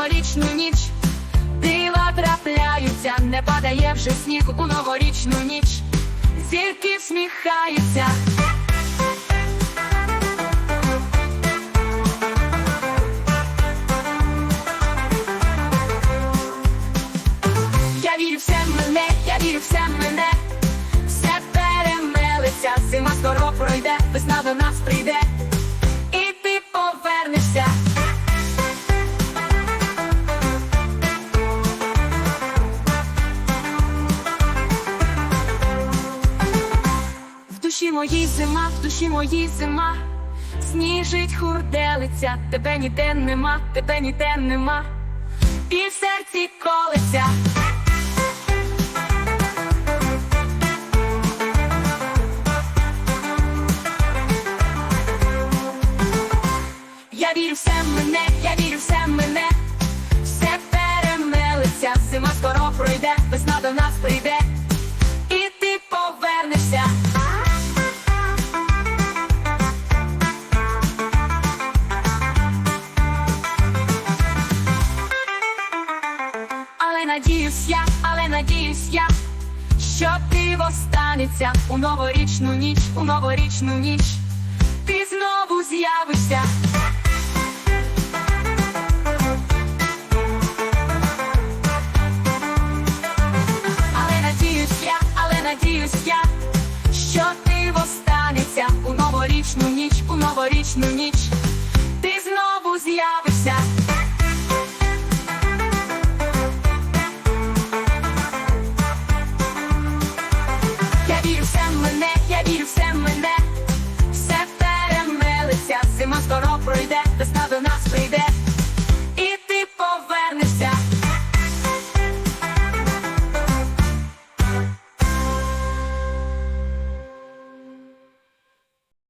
новорічну ніч, дива трапляються, не падає вже сніг у новорічну ніч, зірки всміхаються. Я вірю все мене, я вірю все мене, все перемелиться, зима скоро пройде, весна до нас. Душі моїй зима, в душі моїй зима, сніжить хурделиця, тебе ніде нема, тебе ніде нема, і в серці колиться. Я вірю, все мене, я вірю, все мене, все перемелиться, зима скоро пройде, весна до нас прийде, надіюсь я, але надіюсь я, що ти останеться у новорічну ніч, у новорічну ніч, ти знову з'явишся. Але надіюсь я, але надіюсь я, що ти востанеться у новорічну ніч, у новорічну ніч,